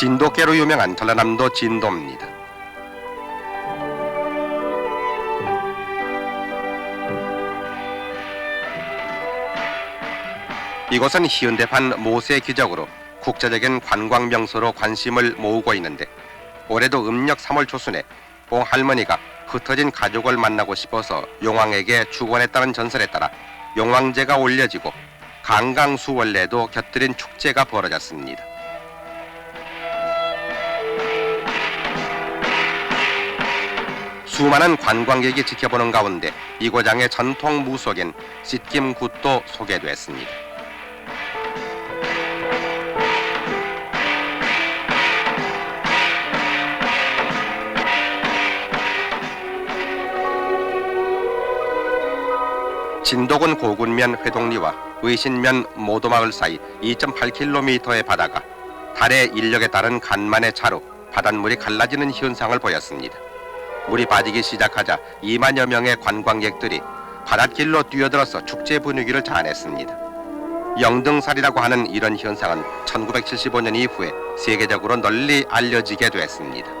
진돗개로 유명한 전라남도 진도입니다. 이곳은 현대판 모세 기적으로 국제적인 관광 명소로 관심을 모으고 있는데 올해도 음력 3월 초순에 봉 할머니가 흩어진 가족을 만나고 싶어서 용왕에게 축원했다는 전설에 따라 용왕제가 올려지고 강강수원래도 곁들인 축제가 벌어졌습니다. 수많은 관광객이 지켜보는 가운데 이고장의 전통 무속인 씻김 굿도 소개됐습니다. 진도군 고군면 회동리와 의신면 모도마을 사이 2.8km의 바다가 달의 인력에 따른 간만의 차로 바닷물이 갈라지는 현상을 보였습니다. 물이 빠지기 시작하자 2만여 명의 관광객들이 바닷길로 뛰어들어서 축제 분위기를 자아냈습니다. 영등살이라고 하는 이런 현상은 1975년 이후에 세계적으로 널리 알려지게 됐습니다.